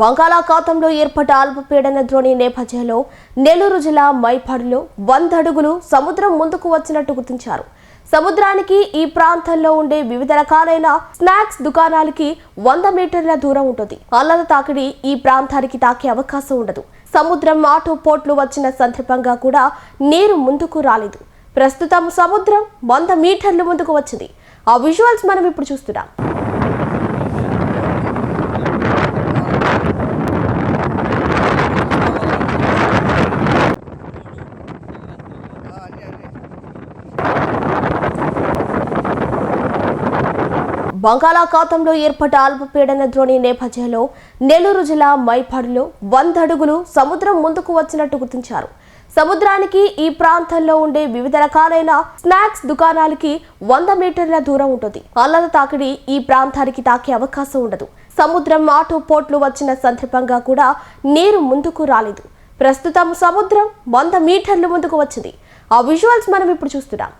బంగాళాఖాతంలో ఏర్పడ్డ అల్పపీడన ద్రోణి నేపథ్యంలో నెల్లూరు జిల్లా మైపాడులో వంద అడుగులు సముద్రం ముందుకు వచ్చినట్టు గుర్తించారు. సముద్రానికి ఈ ప్రాంతంలో ఉండే వివిధ రకాలైన స్నాక్స్ దుకాణాలకి వంద మీటర్ల దూరం ఉంటుంది. అల్లల తాకిడి ఈ ప్రాంతానికి తాకే అవకాశం ఉండదు. సముద్రం ఆటో పోట్లు వచ్చిన సందర్భంగా కూడా నీరు ముందుకు రాలేదు. ప్రస్తుతం సముద్రం వంద మీటర్లు ముందుకు వచ్చింది. ఆ విజువల్స్ మనం ఇప్పుడు చూస్తున్నాం. బంగాళాఖాతంలో ఏర్పడ్డ అల్పపీడన ద్రోణి నేపథ్యంలో నెల్లూరు జిల్లా మైపాడులో వంద అడుగులు సముద్రం ముందుకు వచ్చినట్టు గుర్తించారు. సముద్రానికి ఈ ప్రాంతంలో ఉండే వివిధ రకాలైన స్నాక్స్ దుకాణాలకి వంద మీటర్ల దూరం ఉంటుంది. అల్లల తాకిడి ఈ ప్రాంతానికి తాకే అవకాశం ఉండదు. సముద్రం ఆటో పోట్లు వచ్చిన సందర్భంగా కూడా నీరు ముందుకు రాలేదు. ప్రస్తుతం సముద్రం వంద మీటర్లు ముందుకు వచ్చింది. ఆ విజువల్స్ మనం ఇప్పుడు చూస్తున్నాం.